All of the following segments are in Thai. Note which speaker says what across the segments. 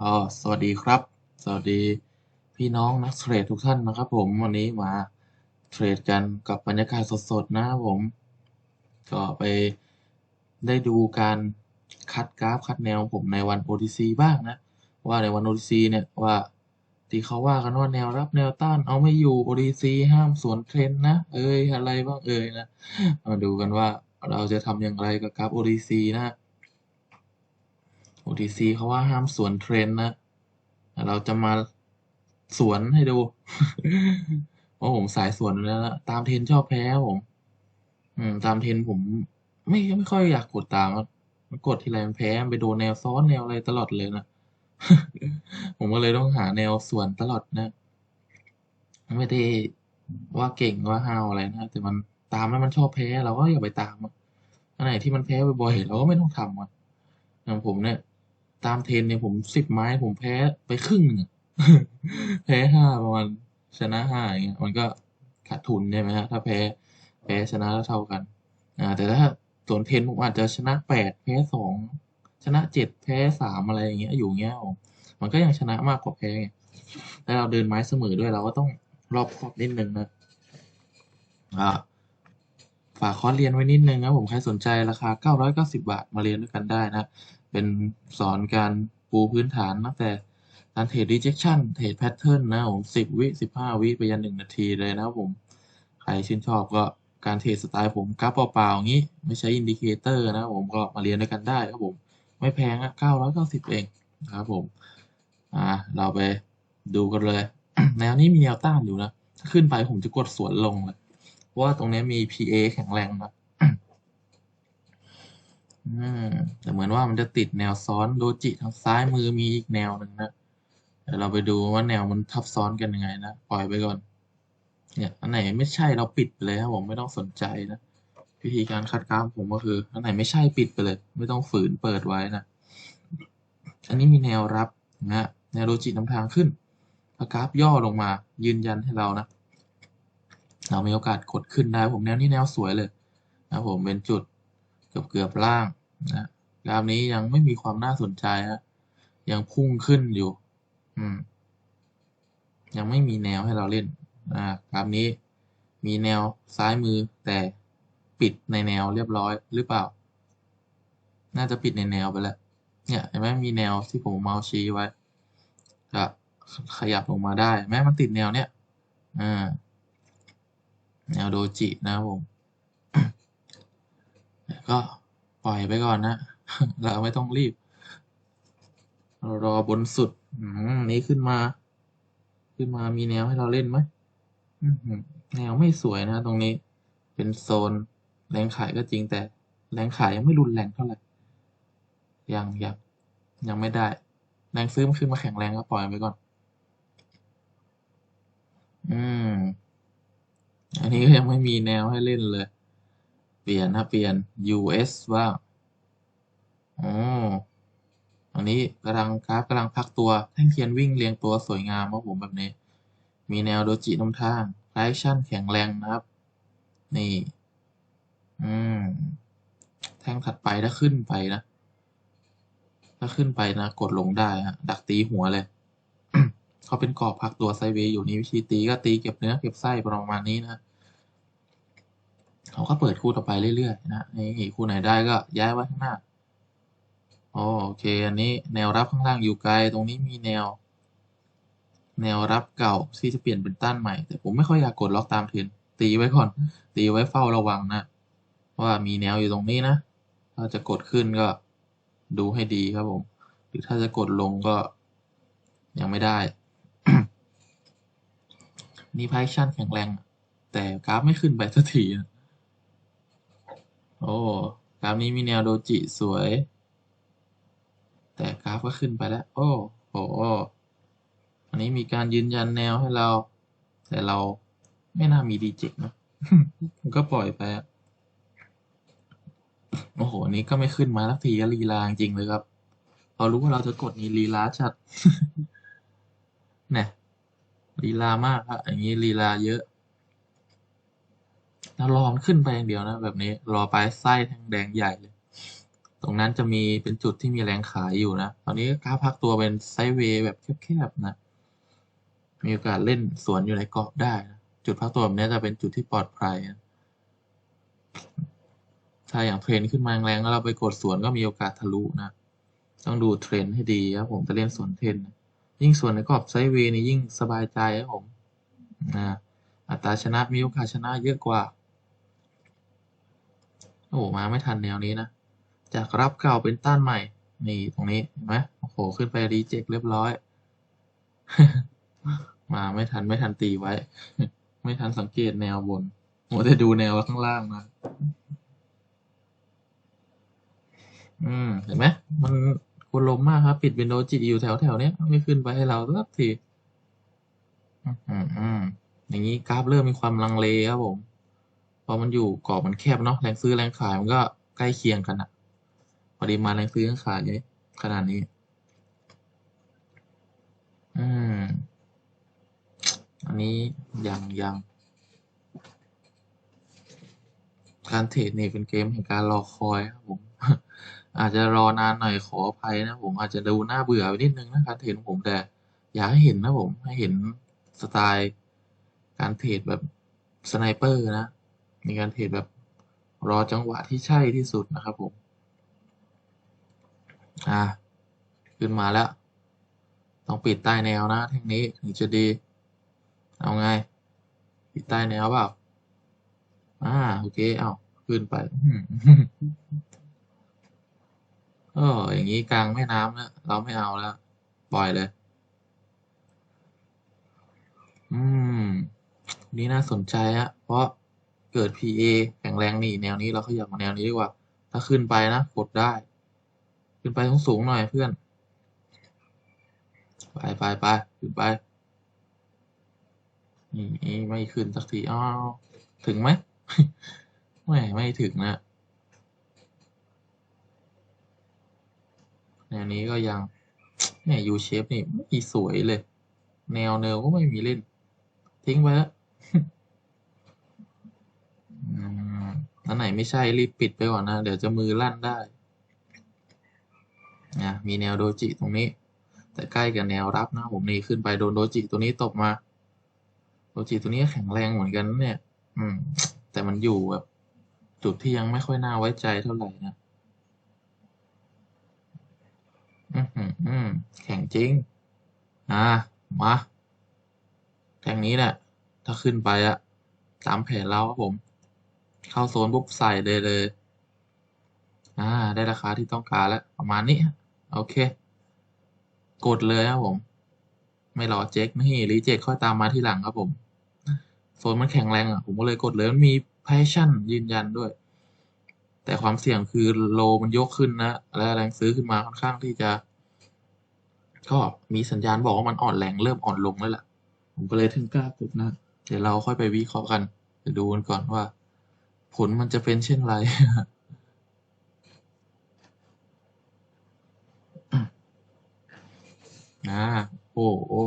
Speaker 1: ก็สวัสดีครับ สวัสดีพี่น้องนักเทรดทุกท่านนะครับผมวันนี้มาเทรดกันกับบรรยากาศสดๆนะครับผม ก็ไปได้ดูการคัดกราฟคัดแนวผมในวัน OTC บ้างนะ ว่าในวัน OTC เนี่ยว่าที่เขาว่ากันว่าแนวรับแนวต้านเอาไม่อยู่ OTC ห้ามสวนเทรนด์นะ เอ้ยอะไรบ้างเอ่ยนะมาดูกันว่าเราจะทำอย่างไรกับกราฟ OTC นะ OTC เขาว่าห้ามสวนเทรนนะ เราจะมาสวนให้ดู เพราะผมสายสวนแล้วนะตามเทรนชอบแพ้ผมอืม ตามเทรนผมไม่ไม่ค่อยอยากกดตามมันกดทีไรมันแพ้ไปโดนแนวซ้อนแนวอะไรตลอดเลยนะผมก็เลยต้องหาแนวสวนตลอดนะ ไม่ได้ว่าเก่งว่าห้าวอะไรนะแต่มันตามแล้วมันชอบแพ้เราก็อย่าไปตามอะอันไหนที่มันแพ้บ่อยๆเราก็ไม่ต้องทำอะอย่างผมเนี่ย ตามเทรนเนี่ยผมสิบไม้ผมแพ้ไปครึ่งหนึ่งอะแพ้ห้าประมาณชนะห้าอย่างเงี้ยมันก็ขาดทุนใช่ไหมฮะถ้าแพ้แพ้ชนะเท่ากันอ่าแต่ถ้าสวนเทนผมอาจจะชนะแปดแพ้สองชนะเจ็ดแพ้สามอะไรอย่างเงี้ยอยู่เงี้ยมมันก็ยังชนะมากกว่าแพ้ไงแล้วเราเดินไม้เสมอด้วยเราก็ต้องรอบคอบนิดนึงนะอ่าฝากคอร์สเรียนไว้นิดนึงนะผมใครสนใจราคา 990 บาทมาเรียนด้วยกันได้นะ เป็นสอนการปูพื้นฐานตั้งแต่การเทรด rejection เทรด pattern นะผม10วิ15วิไปยัน1นาทีเลยนะครับผม ใครชื่นชอบก็การเทรดสไตล์ผมกราฟเปล่าๆอย่างนี้ ไม่ใช้อินดิเคเตอร์นะผมก็มาเรียนด้วยกันได้ครับผม ไม่แพงอะ990เก้าสิบเองครับผม อ่า เราไปดูกันเลย แนวนี้มีแนวต้านอยู่นะ ถ้าขึ้นไปผมจะกดสวนลงเลยว่าตรงนี้มี PA แข็งแรงนะ อืมแต่เหมือนว่ามันจะติดแนวซ้อนโดจิทางซ้ายมือมีอีกแนวหนึ่งนะเดี๋ยวเราไปดูว่าแนวมันทับซ้อนกันยังไงนะปล่อยไปก่อน เนี่ย อันไหนไม่ใช่เราปิดไปเลยครับผมไม่ต้องสนใจนะวิธีการคัดกราฟผมก็คืออันไหนไม่ใช่ปิดไปเลย ไม่ต้องฝืนเปิดไว้นะอันนี้มีแนวรับนะแนวโดจินำทางขึ้นพอกราฟย่อลงมายืนยันให้เรานะเรามีโอกาสกดขึ้นได้ผมแนวนี้แนวสวยเลยนะผมเป็นจุด เกือบเกือบล่างนะกราฟนี้ยังไม่มีความน่าสนใจฮะยังพุ่งขึ้นอยู่ อืม ยังไม่มีแนวให้เราเล่นนะกราฟนี้ มีแนวซ้ายมือแต่ปิดในแนวเรียบร้อยหรือเปล่า น่าจะปิดในแนวไปแล้ว เนี่ยเห็นไหมมีแนวที่ผมเมาส์ชี้ไว้ก็ขยับลงมาได้ แม้มันติดแนวเนี้ยอ่าแนวโดจินะครับผม ก็ปล่อยไปก่อนนะ เราไม่ต้องรีบ รอบนสุดนี้ขึ้นมา ขึ้นมามีแนวให้เราเล่นไหมแนวไม่สวยนะตรงนี้ เป็นโซนแรงขายก็จริงแต่แรงขายยังไม่รุนแรงเท่าไหร่ ยังยังยังไม่ได้ แรงซื้อมันขึ้นมาแข็งแรงก็ปล่อยไปก่อน อืม อันนี้ก็ยังไม่มีแนวให้เล่นเลย เปลี่ยนนะเปลี่ยน US บ้างอ๋ออันนี้กำลังกราฟกำลังพักตัว แท่งเทียนวิ่งเรียงตัวสวยงามครับผมแบบนี้ มีแนวโดจินำทางไลชั่นแข็งแรงนะครับ นี่ อืม แท่งถัดไปถ้าขึ้นไปนะ ถ้าขึ้นไปนะ กดลงได้ฮะ ดักตีหัวเลย เขาเป็นกรอบพักตัวไซเวย์อยู่นี่วิธีตีก็ตีเก็บเนื้อเก็บไส้ประมาณนี้นะ เขาก็เปิดคู่ต่อไปเรื่อยๆนะนี่คู่ไหนได้ก็ย้ายไว้ข้างหน้าโอเค อันนี้แนวรับข้างล่างอยู่ไกล ตรงนี้มีแนว แนวรับเก่าที่จะเปลี่ยนเป็นต้านใหม่ แต่ผมไม่ค่อยอยากกดล็อกตามเทรนตีไว้ก่อน ตีไว้เฝ้าระวังนะ ว่ามีแนวอยู่ตรงนี้นะ ถ้าจะกดขึ้นก็ดูให้ดีครับผม หรือถ้าจะกดลงก็ยังไม่ได้ นี่ไพชั่นแข็งแรง แต่กราฟไม่ขึ้นไปสักทีนะ โอ้กราฟนี้มีแนวโดจิสวย แต่กราฟก็ขึ้นไปแล้ว โอ้โหอันนี้มีการยืนยันแนวให้เรา แต่เราไม่น่ามีดีเจนะก็ปล่อยไปโอ้โหนี้ก็ไม่ขึ้นมาสักทีก็ลีลาจริงเลยครับพอรู้ว่าเราจะกดนี่ลีลาชัดเนี่ยลีลามากครับอย่างนี้ลีลาเยอะ แล้วรอมันขึ้นไปอย่างเดียวนะแบบนี้รอไปไส้แทงแดงใหญ่เลย ตรงนั้นจะมีเป็นจุดที่มีแรงขายอยู่นะ ตอนนี้กราฟพักตัวเป็นไซด์เวย์แบบแคบๆนะ มีโอกาสเล่นสวนอยู่ในกรอบได้นะจุดพักตัวแบบนี้จะเป็นจุดที่ปลอดภัยนะถ้าอย่างเทรนขึ้นมาแรงแล้วเราไปกดสวนก็มีโอกาสทะลุนะ ต้องดูเทรนให้ดีครับผมจะเล่นสวนเทรนนะยิ่งสวนในกรอบไซด์เวย์นี่ยิ่งสบายใจครับผมนะอัตราชนะมีโอกาสชนะเยอะกว่า โอ้มาไม่ทันแนวนี้นะ จากรับเก่าเป็นต้านใหม่ นี่ตรงนี้เห็นไหมโอ้โห ขึ้นไปรีเจ็คเรียบร้อย มาไม่ทันไม่ทันตีไว้ ไม่ทันสังเกตแนวบนมัวแต่ดูแนวข้างล่างนะ อืม เห็นไหมมันควรลมมากครับ ปิดวินโดว์จิตอยู่แถวแถวเนี้ยไม่ขึ้นไปให้เราสักทีอืมอืมอืมอย่างนี้กราฟเริ่มมีความลังเลครับผม พอมันอยู่กรอบมันแคบเนาะแรงซื้อแรงขายมันก็ใกล้เคียงกันอะปริมาณแรงซื้อแรงขายขนาดนี้ อืม อันนี้ยังยังการเทรดนี่เป็นเกมแห่งการรอคอยครับผม อาจจะรอนานหน่อยขออภัยนะผมอาจจะดูน่าเบื่อไปนิดนึงนะการเทรดของผมแต่อยากให้เห็นนะผมให้เห็นสไตล์การเทรดแบบสไนเปอร์นะ มีการเทรดแบบรอจังหวะที่ใช่ที่สุดนะครับผมอ่าขึ้นมาแล้ว ต้องปิดใต้แนวนะแท่งนี้ถึงจะดี เอาไง ปิดใต้แนวเปล่าอ่าโอเคเอาขึ้นไปอืมเอออย่างนี้กลางแม่น้ำแล้วเราไม่เอาแล้วปล่อยเลย อืม นี่น่าสนใจฮะเพราะ เกิด PA แข็งแรงนี่แนวนี้เราขยับมาแนวนี้ดีกว่า ถ้าขึ้นไปนะกดได้ ขึ้นไปสูงๆหน่อยเพื่อน ไปไปไปขึ้นไปนี่ไม่ขึ้นสักทีอ้าวถึงไหมไม่ไม่ถึงนะแนวนี้ก็ยังเนี่ย U shape นี่ไม่มีสวยเลย แนวเนวก็ไม่มีเล่น ทิ้งไปแล้ว อันไหนไม่ใช่รีบปิดไปก่อนนะ เดี๋ยวจะมือลั่นได้นะมีแนวโดจิตรงนี้ แต่ใกล้กับแนวรับนะผมนี่ขึ้นไปโดนโดจิตัวนี้ตบมา โดจิตัวนี้แข็งแรงเหมือนกันเนี่ย อืม แต่มันอยู่แบบจุดที่ยังไม่ค่อยน่าไว้ใจเท่าไหร่นะอือหืออืมแข็งจริง อ่า มาแทงนี้แหละ ถ้าขึ้นไปอะตามแผนเราครับผม เข้าโซนปุ๊บใส่เลยเลย อ่า ได้ราคาที่ต้องการแล้ว ประมาณนี้ โอเค กดเลยครับผม ไม่รอเจ๊กนี่รีเจ็คค่อยตามมาที่หลังครับผม โซนมันแข็งแรงอะ ผมก็เลยกดเลยมันมีแพชชั่นยืนยันด้วย แต่ความเสี่ยงคือโลมันยกขึ้นนะ และแรงซื้อขึ้นมาค่อนข้างที่จะ ก็มีสัญญาณบอกว่ามันอ่อนแรงเริ่มอ่อนลงแล้วล่ะ ผมก็เลยถึงกล้ากดนะ เดี๋ยวเราค่อยไปวิเคราะห์กันจะดูกันก่อนว่า ผลมันจะเป็นเช่นไรอ่าโอ้โอ้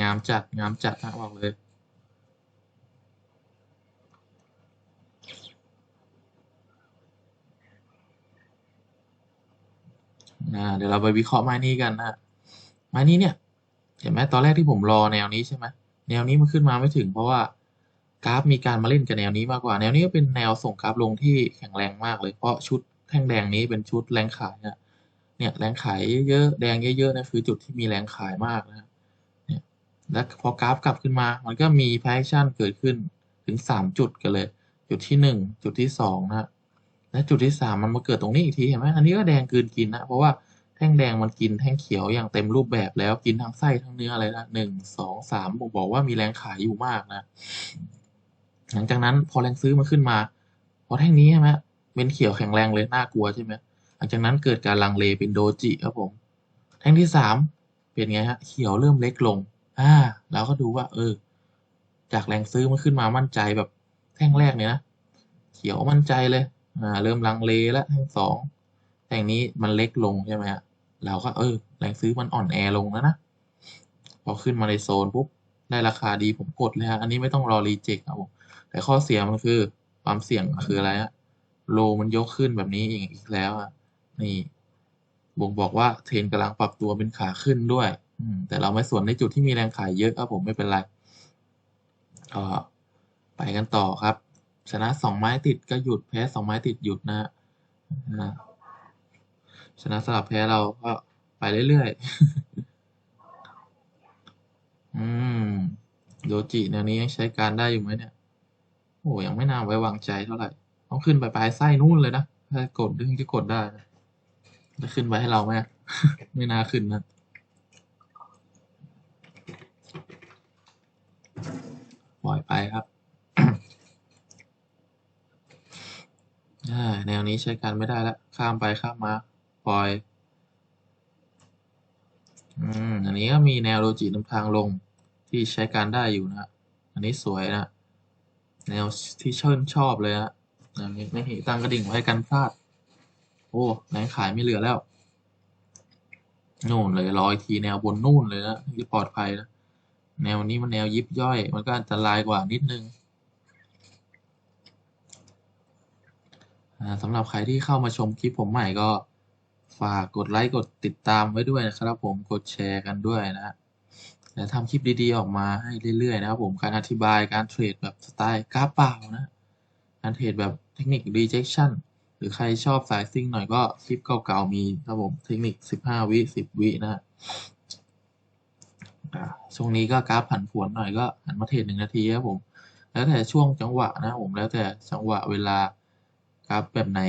Speaker 1: งามจัด งามจัดนะบอกเลยอ่าเดี๋ยวเราไปวิเคราะห์ไม้นี้กันนะไม้นี้เนี่ย เห็นไหมตอนแรกที่ผมรอแนวนี้ใช่ไหมแนวนี้มันขึ้นมาไม่ถึงเพราะว่า กราฟมีการมาเล่นกับแนวนี้มากกว่า แนวนี้ก็เป็นแนวส่งกราฟลงที่แข็งแรงมากเลย เพราะชุดแท่งแดงนี้เป็นชุดแรงขายนะเนี่ยแรงขายเยอะๆแดงเยอะๆนะคือจุดที่มีแรงขายมากนะเนี่ยแล้วพอกราฟกลับขึ้นมา มันก็มีแพชชั่นเกิดขึ้นถึงสามจุดกันเลย จุดที่หนึ่งจุดที่สองนะและจุดที่สามมันมาเกิดตรงนี้อีกทีเห็นไหมอันนี้ก็แดงกืนกินนะเพราะว่าแท่งแดงมันกินแท่งเขียวอย่างเต็มรูปแบบแล้วกินทั้งไส้ทั้งเนื้ออะไรนะหนึ่งสองสามบอกว่ามีแรงขายอยู่มากนะ หลังจากนั้นพอแรงซื้อมาขึ้นมา พอแท่งนี้ใช่ไหมเป็นเขียวแข็งแรงเลยน่ากลัวใช่ไหมหลังจากนั้นเกิดการลังเลเป็นโดจิครับผม แท่งที่สามเป็นไงฮะเขียวเริ่มเล็กลงอ่าเราก็ดูว่า เออ จากแรงซื้อมันขึ้นมามั่นใจแบบแท่งแรกเนี่ยนะเขียวมั่นใจเลยอ่าเริ่มลังเลแล้วแท่งสองแท่งนี้มันเล็กลงใช่ไหมฮะเราก็เออ แรงซื้อมันอ่อนแอลงแล้วนะพอขึ้นมาในโซนปุ๊บได้ราคาดีผมกดเลยฮะอันนี้ไม่ต้องรอรีเจ็คครับผม แต่ข้อเสียมันคือความเสี่ยงคืออะไรฮะโลมันยกขึ้นแบบนี้อีกอีกแล้วอะนี่บ่งบอกว่าเทรนกำลังปรับตัวเป็นขาขึ้นด้วยอืมแต่เราไม่ส่วนในจุดที่มีแรงขายเยอะครับผมไม่เป็นไรก็ไปกันต่อครับ ชนะสองไม้ติดก็หยุดแพ้สองไม้ติดหยุดนะฮะชนะสลับแพ้เราก็ไปเรื่อยๆ อืม โดจิแนวนี้ยังใช้การได้อยู่ไหมเนี่ย อ้ยังไม่น่าไว้วางใจเท่าไหร่ ต้องขึ้นไปปลายไส้นู่นเลยนะถ้ากดถึงจะกดได้จะขึ้นไปให้เราไหมไม่น่าขึ้นนะปล่อยไปครับอ่าแนวนี้ใช้การไม่ได้แล้ว ข้ามไปข้ามมาปล่อยอืมอันนี้ก็มีแนวโลจินำทางลงที่ใช้การได้อยู่นะ อันนี้สวยนะ แนวที่เชิญชอบเลยฮะอันนี้ไม่เห็นตั้งกระดิ่งไว้กันพลาด โอ้แรงขายไม่เหลือแล้วนู่นเลยรออีกทีแนวบนนู่นเลยนะที่ปลอดภัยนะแนวนี้มันแนวยิบย่อย มันก็อันตรายกว่านิดนึงสำหรับใครที่เข้ามาชมคลิปผมใหม่ก็ฝากกดไลค์กดติดตามไว้ด้วยนะครับผมกดแชร์กันด้วยนะ ฮะและทำคลิปดีๆออกมาให้เรื่อยๆนะครับผมการอธิบายการเทรดแบบสไตล์กราฟเปล่านะ การเทรดแบบเทคนิค rejection หรือใครชอบสายซิ่งหน่อยก็คลิปเก่าๆมีครับผมเทคนิค 15 วิ 10 วินะช่วงนี้ก็กราฟผันผวนหน่อยก็หันมาเทรดหนึ่งนาทีครับผม แล้วแต่ช่วงจังหวะนะผมแล้วแต่จังหวะเวลากราฟแบบไหน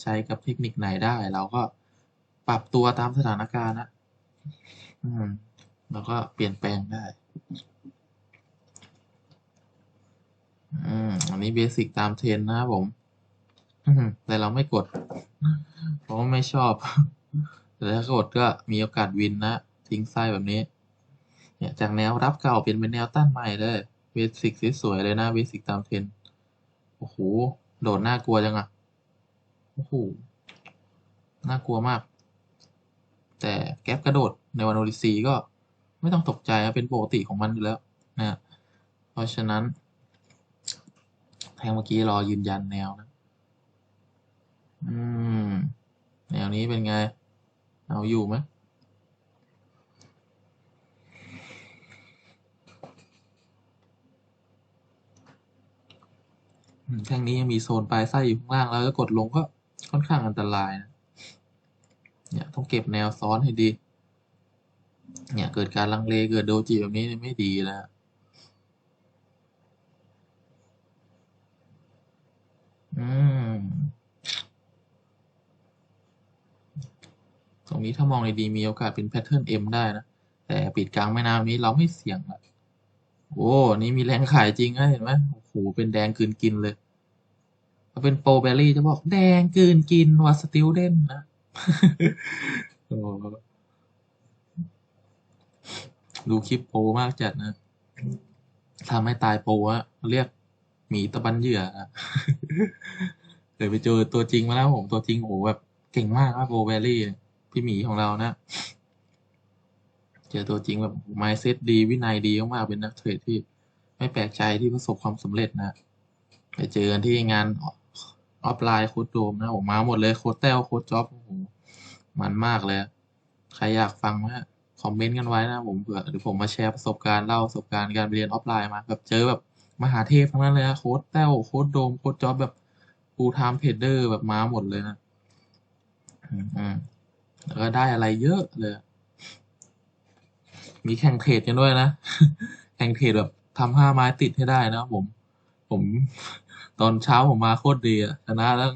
Speaker 1: ใช้กับเทคนิคไหนได้ เราก็ปรับตัวตามสถานการณ์นะอืม แล้วก็เปลี่ยนแปลงได้อันนี้เบสิกตามเทรนนะครับผมแต่เราไม่กด เพราะไม่ชอบ แต่ถ้ากดก็มีโอกาสวินนะ ทิ้งไส้แบบนี้ เนี่ย จากแนวรับเก่าเปลี่ยนเป็นแนวต้านใหม่เลย เบสิกสวยๆเลยนะ เบสิกตามเทรนโอ้โห โดดน่ากลัวจังอะโอ้โห น่ากลัวมาก แต่แก๊ปกระโดดในวันโอริซีก็ ไม่ต้องตกใจเป็นปกติของมันอยู่แล้วนะเพราะฉะนั้นแทงเมื่อกี้รอยืนยันแนวนะอืมแนวนี้เป็นไง เอาอยู่ไหมอืมแท่งนี้ยังมีโซนปลายไส้อยู่ข้างล่างแล้วก็กดลงก็ค่อนข้างอันตรายนะ เนี่ยต้องเก็บแนวซ้อนให้ดี เนี่ยเกิดการลังเลเกิดโดจิแบบนี้ไม่ดีแล้วอืมตรงนี้ถ้ามองในดีมีโอกาสเป็นแพทเทิร์น M ได้นะ แต่ปิดกลางแม่น้ำนี้เราไม่เสี่ยงละโอ้นี่มีแรงขายจริงนะเห็นไหมโอ้โหเป็นแดงกืนกินเลยถ้าเป็นโปรเบลลี่จะบอกแดงกืนกินว่าสติลเด่นนะโอ้ ดูคลิปโปมากจัดนะทำให้ตายโปรอะเรียกหมีตะบันเหยื่อะเคยไปเจอตัวจริงมาแล้วผมตัวจริงโอ้โหแบบเก่งมากครับโบเบลลี่พี่หมีของเรานะเจอตัวจริงแบบไมเซ็ตดี วินัยดีมากๆเป็นนักเทรดที่ ไม่แปลกใจที่ประสบความสำเร็จนะไปเจอกันที่งานออฟไลน์โค้ดโดมนะผมมาหมดเลยโค้ดแต้วโค้ดจ็อบโอ้โหมันมากเลย ใครอยากฟังนะ คอมเมนต์กันไว้นะผมเผื่อหรือผมมาแชร์ประสบการณ์เล่าประสบการณ์การเรียนออฟไลน์มาแบบเจอแบบมหาเทพทั้งนั้นเลยนะโค้ดแต้วโค้ดโดมโค้ดจ็อบแบบฟูลไทม์เทรดเดอร์แบบมาหมดเลยนะอืมแล้วก็ได้อะไรเยอะเลย มีแข่งเทรดกันด้วยนะ แข่งเทรดแบบทำห้าไม้ติดให้ได้นะผม ผม ตอนเช้าผมมาโคตรดีอะชนะตั้ง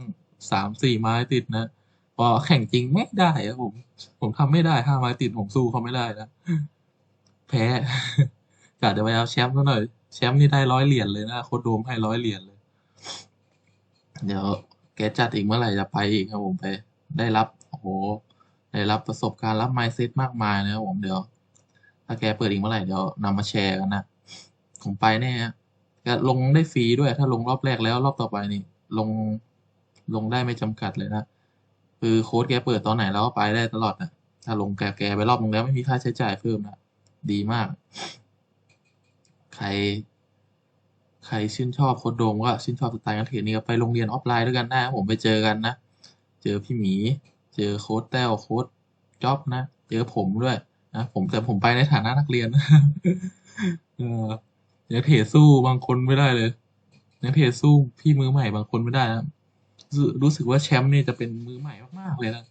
Speaker 1: สามสี่ไม้ติดนะ อแข่งจริงไม่ได้อะผม ผมทำไม่ได้ห้าไม้ติดผมสู้เขาไม่ได้นะแพ้กะจะไปเอาแชมป์ซะหน่อย แชมป์นี่ได้ร้อยเหรียญเลยนะโคดโดมให้ร้อยเหรียญเลย เดี๋ยวแกจัดอีกเมื่อไหร่จะไปอีกครับผมไป ได้รับโอ้โหได้รับประสบการณ์รับไมเซ็ตมากมายนะครับผมเดี๋ยว ถ้าแกเปิดอีกเมื่อไหร่เดี๋ยวนำมาแชร์กันนะผมไปแน่ฮะก็ลงได้ฟรีด้วย ถ้าลงรอบแรกแล้วรอบต่อไปนี่ ลงลงได้ไม่จำกัดเลยนะ คือโค้ดแกเปิดตอนไหนเราก็ไปได้ตลอดนะถ้าลงแกแกไปรอบนึงแล้วไม่มีค่าใช้จ่ายเพิ่มนะดีมาก ใคร ใครชื่นชอบโค้ดโดมก็ชื่นชอบสไตล์การเทรดนี่ก็ไปโรงเรียนออฟไลน์ด้วยกันได้ผมไปเจอกันนะเจอพี่หมี เจอโค้ดแต้วโค้ดจ๊อบนะเจอผมด้วยนะผมแต่ผมไปในฐานะนักเรียนเออยังเทรดสู้บางคนไม่ได้เลยยังเทรดสู้พี่มือใหม่บางคนไม่ได้นะ รู้สึกว่าแชมป์นี่จะเป็นมือใหม่มากๆเลยนะ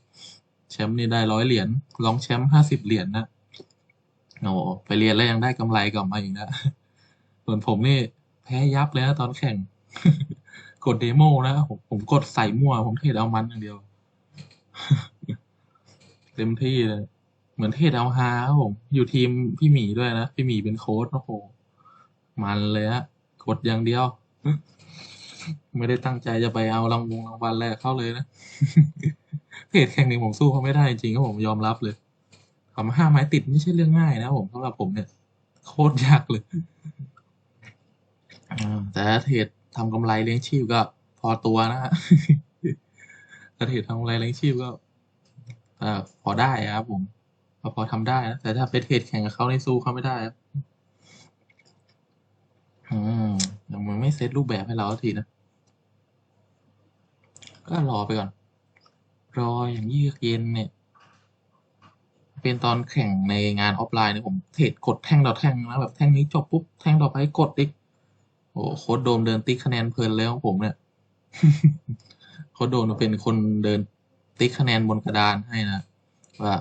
Speaker 1: แชมป์นี่ได้ร้อยเหรียญรองแชมป์ห้าสิบเหรียญนะโอ้ไปเรียนแล้วยังได้กำไรกลับมาอีกนะส่วนผมนี่แพ้ยับเลยนะตอนแข่ง กดเดโมนะผมผมกดใส่มั่ว ผมเทดเอามันอย่างเดียว เต็มที่เลย เหมือนเทศเอาฮาครับผม อยู่ทีมพี่หมีด้วยนะ พี่หมีเป็นโค้ชโอ้โห มันเลยฮะกดอย่างเดียว ไม่ได้ตั้งใจจะไปเอารางวงรางวัลแรกเข้าเลยนะ เพจแข่งหนึ่งผมสู้เขาไม่ได้จริงๆครับผมยอมรับเลยคำห้าไม้ติดไม่ใช่เรื่องง่ายนะผมสำหรับผมเนี่ย โคตรยากเลยอ่าแต่ถ้าเทรดทำกำไรเลี้ยงชีพก็พอตัวนะฮะถ้าเทรดทำกำไรเลี้ยงชีพก็เอ่อพอได้ครับผมพอพอทำได้นะแต่ถ้าไปเทรดแข่งกับเขาในสู้เขาไม่ได้ครับอืมยังมันไม่เซตรูปแบบให้เราสักทีนะ ก็รอไปก่อน รออย่างเยือกเย็นเนี่ย เป็นตอนแข่งในงานออฟไลน์เนี่ยผมเทรดกดแท่งต่อแท่งนะแบบแท่งนี้จบปุ๊บแท่งต่อไปกดอีกโอ้โค้ดโดมเดินติ๊กคะแนนเพลินเลยของผมเนี่ยโค้ดโดมเป็นคนเดินติ๊กคะแนนบนกระดานให้นะว่า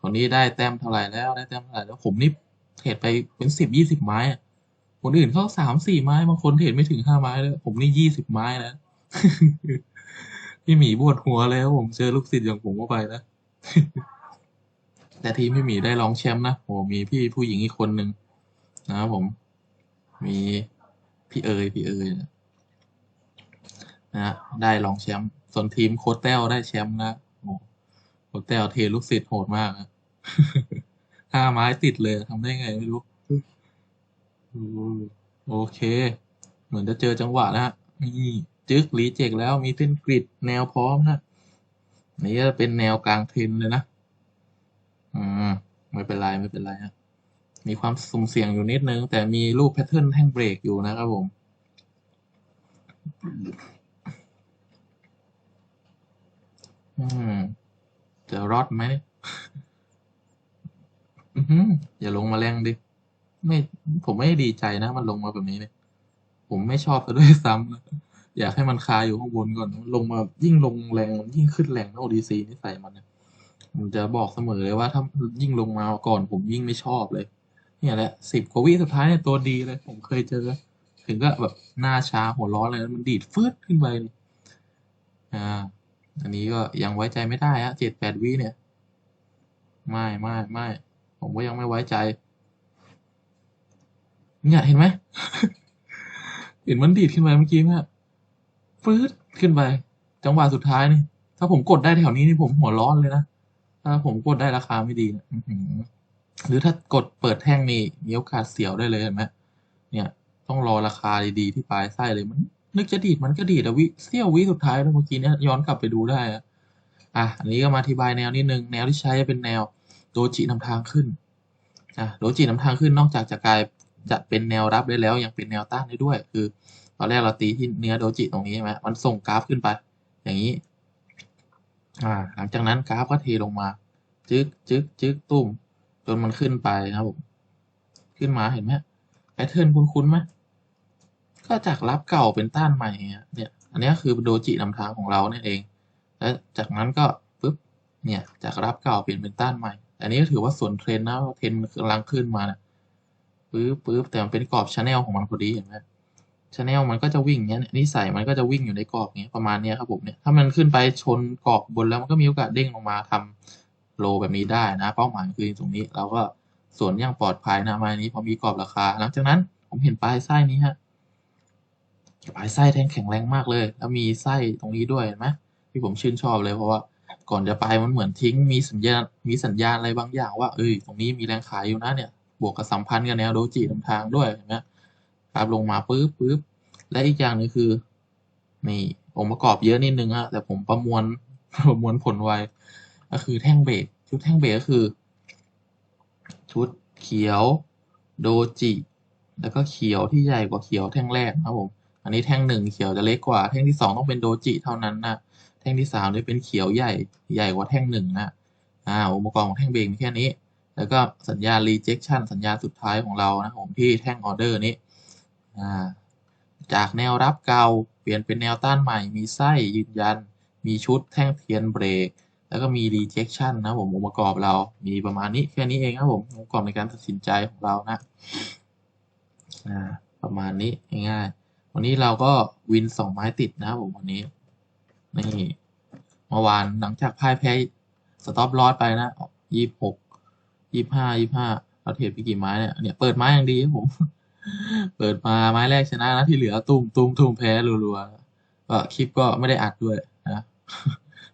Speaker 1: คนนี้ได้แต้มเท่าไหร่แล้วได้แต้มเท่าไหร่แล้วผมนี่เทรดไปเป็นสิบยี่สิบไม้อะคนอื่นเขาสามสี่ไม้บางคนเทรดไม่ถึงห้าไม้เลยผมนี่ยี่สิบไม้นะ พี่หมีปวดหัวเลยครับผมเจอลูกศิษย์อย่างผมเข้าไปนะ แต่ทีมพี่หมีได้รองแชมป์นะโอ้มีพี่ผู้หญิงอีกคนหนึ่งนะครับผม มีพี่เอ๋ยพี่เอ๋ยนะนะได้รองแชมป์ส่วนทีมโค้ชแต้ได้แชมป์นะโอ้โค้ชแต้เทลูกศิษย์โหดมากนะห้าไม้ติดเลยทำได้ไงไม่รู้โอเค เหมือนจะเจอจังหวะนะฮะนี่ จึ๊กรีเจ็คแล้วมีเส้นกริดแนวพร้อมนะนี่จะเป็นแนวกลางเทรนเลยนะอืมไม่เป็นไรไม่เป็นไรฮะมีความสุ่มเสี่ยงอยู่นิดนึง แต่มีรูปแพทเทิร์นแท่งเบรกอยู่นะครับผมอืมจะรอดไหมอืออย่าลงมาแรงดิ ไม่ ผมไม่ดีใจนะ มันลงมาแบบนี้เนี่ย ผมไม่ชอบซะด้วยซ้ำนะ อยากให้มันคาอยู่ข้างบนก่อน ลงมายิ่งลงแรงยิ่งขึ้นแรงนะ ODC นี่ใส่มันเนี่ยผมจะบอกเสมอเลยว่าถ้ายิ่งลงมาก่อนผมยิ่งไม่ชอบเลย เนี่ยแหละสิบกว่าวิสุดท้ายเนี่ยตัวดีเลย ผมเคยเจอ ถึงก็แบบหน้าชาหัวร้อนเลยมันดีดฟืดขึ้นไปอ่า อันนี้ก็ยังไว้ใจไม่ได้ฮะเจ็ดแปดวิเนี่ย ไม่ไม่ไม่ผมก็ยังไม่ไว้ใจ เนี่ยเห็นไหม เห็นมันดีดขึ้นไปเมื่อกี้ไหม ฟืดขึ้นไป จังหวะสุดท้ายนี่ถ้าผมกดได้แถวนี้นี่ผมหัวร้อนเลยนะ ถ้าผมกดได้ราคาไม่ดีนี่ยอื้อหือหรือถ้ากดเปิดแท่งนี่มีโอกาสเสียวได้เลยเห็นไหมเนี่ย ต้องรอราคาดีๆที่ปลายไส้เลยมัน นึกจะดีดมันก็ดีดอะวิเสี้ยววิสุดท้ายแล้วเมื่อกี้เนี่ยย้อนกลับไปดูได้อะอะอันนี้ก็มาอธิบายแนวนิดนึงแนวที่ใช้เป็นแนวโดจินำทางขึ้นอะโดจินำทางขึ้นนอกจากจะกลายจะเป็นแนวรับได้แล้วยังเป็นแนวต้านได้ด้วย คือ อนแรกเราตีที่เนื้อโดจิตรงนี้ใช่ไหมมันส่งกราฟขึ้นไป อย่างนี้ อ่า หลังจากนั้นกราฟก็เทลงมา จึ๊กจึ๊กจึ๊กตุ้ม จนมันขึ้นไปครับผมขึ้นมาเห็นไหมแพทเทิร์นคุ้นๆไหมก็จากรับเก่าเป็นต้านใหม่เนี่ย อันนี้คือโดจินำทางของเราเนี่ยเอง แล้วจากนั้นก็ปุ๊บ เนี่ย จากรับเก่าเปลี่ยนเป็นต้านใหม่ อันนี้ก็ถือว่าส่วนเทรนนะเทรนกำลังขึ้นมาเนี่ยปึ๊บปึ๊บแต่มันเป็นกรอบชาแนลของมันพอดีเห็นไหม ชาแนลมันก็จะวิ่งเงี้ยนิสัยมันก็จะวิ่งอยู่ในกรอบเงี้ยประมาณเนี้ยครับผมเนี่ยถ้ามันขึ้นไปชนกรอบบนแล้วมันก็มีโอกาสเด้งลงมาทำโลแบบนี้ได้นะ เป้าหมายคือตรงนี้เราก็สวนอย่างปลอดภัยนะมาอันนี้พอมีกรอบราคา หลังจากนั้นผมเห็นปลายไส้นี้ฮะปลายไส้แทงแข็งแรงมากเลย แล้วมีไส้ตรงนี้ด้วยเห็นไหมที่ผมชื่นชอบเลยเพราะว่าก่อนจะไปมันเหมือนทิ้งมีสัญญาณมีสัญญาณอะไรบางอย่างว่าเอ้ยตรงนี้มีแรงขายอยู่นะเนี่ย บวกกับสัมพันธ์กับแนวโดจินำทางด้วยเห็นไหม ครับลงมาปุ๊บปุ๊บและอีกอย่างหนึงคือ นี่องค์ประกอบเยอะนิดนึงอะแต่ผมประมวลประมวลผลไว้ ก็คือแท่งเบรกชุดแท่งเบรกก็คือ ชุดเขียวโดจิ แล้วก็เขียวที่ใหญ่กว่าเขียวแท่งแรกนะครับผม อันนี้แท่งหนึ่งเขียวจะเล็กกว่า แท่งที่สองต้องเป็นโดจิเท่านั้นนะแท่งที่สามนี่เป็นเขียวใหญ่ใหญ่กว่าแท่งหนึ่งนะอ่าองค์ประกอบของแท่งเบรกมีแค่นี้ แล้วก็สัญญาณ rejection สัญญาณสุดท้ายของเรานะผมที่แท่งออเดอร์นี้ จากแนวรับเก่าเปลี่ยนเป็นแนวต้านใหม่ มีไส้ยืนยัน มีชุดแท่งเทียนเบรก แล้วก็มี rejection นะผมองค์ประกอบเรา มีประมาณนี้แค่นี้เองครับผมองค์ประกอบในการตัดสินใจของเรานะประมาณนี้ง่ายๆวันนี้เราก็วินสองไม้ติดนะครับผมวันนี้ นี่เมื่อวานหลังจากพ่ายแพ้สต็อปลอสไปนะยี่หกยี่ห้ายี่ห้าเราเทรดไปกี่ไม้เนี่ยเนี่ยเปิดไม้อย่างดีครับผม เปิดมาไม้แรกชนะนะที่เหลือตุ้มตุ้มตุ้มแพ้รัวๆก็คลิปก็ไม่ได้อัดด้วยนะ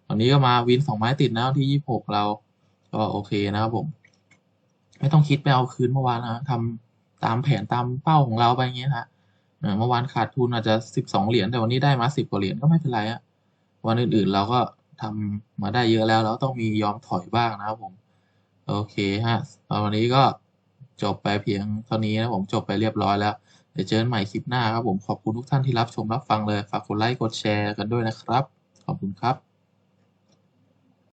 Speaker 1: วันนี้ก็มาวินสองไม้ติดนะที่ยี่หกเรา ก็โอเคนะครับผม ไม่ต้องคิดไปเอาคืนเมื่อวานนะทำตามแผนตามเป้าของเราไปอย่างเงี้ยฮะเออเมื่อวานขาดทุนอาจจะสิบสองเหรียญแต่วันนี้ได้มาสิบกว่าเหรียญก็ไม่เป็นไรอะวันอื่นๆเราก็ทำมาได้เยอะแล้วเราต้องมียอมถอยบ้างนะครับผม โอเคฮะวันนี้ก็ จบไปเพียงเท่านี้นะผมจบไปเรียบร้อยแล้วเดี๋ยวเจอกันใหม่คลิปหน้าครับผมขอบคุณทุกท่านที่รับชมรับฟังเลยฝากกดไลค์กดแชร์กันด้วยนะครับ ขอบคุณครับ